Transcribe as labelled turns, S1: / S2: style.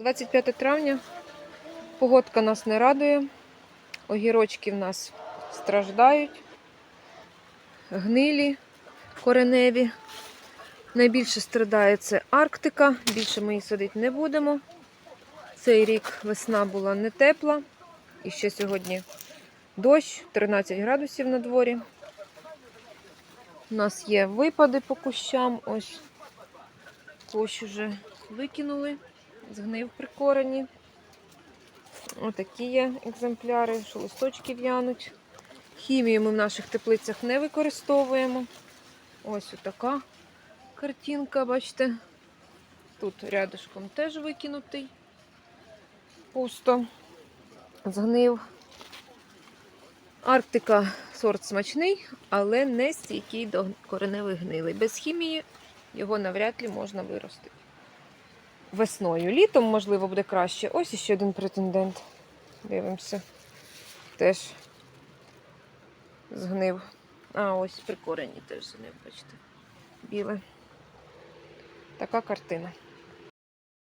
S1: 25 травня. Погодка нас не радує. Огірочки в нас страждають. Гнилі, кореневі. Найбільше страдає це Арктика. Більше ми її садити не будемо. Цей рік весна була не тепла. І ще сьогодні дощ, 13 градусів на дворі. У нас є випади по кущам. Ось кущ уже викинули, згнив при корені. Отакі є екземпляри, що листочки в'януть. Хімію ми в наших теплицях не використовуємо. Ось така картинка, бачите. Тут рядышком теж викинутий. Пусто. Згнив. Арктика сорт смачний, але не стійкий до кореневих гнилий. Без хімії його навряд ли можна виростити. Весною. Літом, можливо, буде краще. Ось іще один претендент. Дивимося. Теж згнив. А, ось прикорені теж згнив, бачите. Біле. Така картина.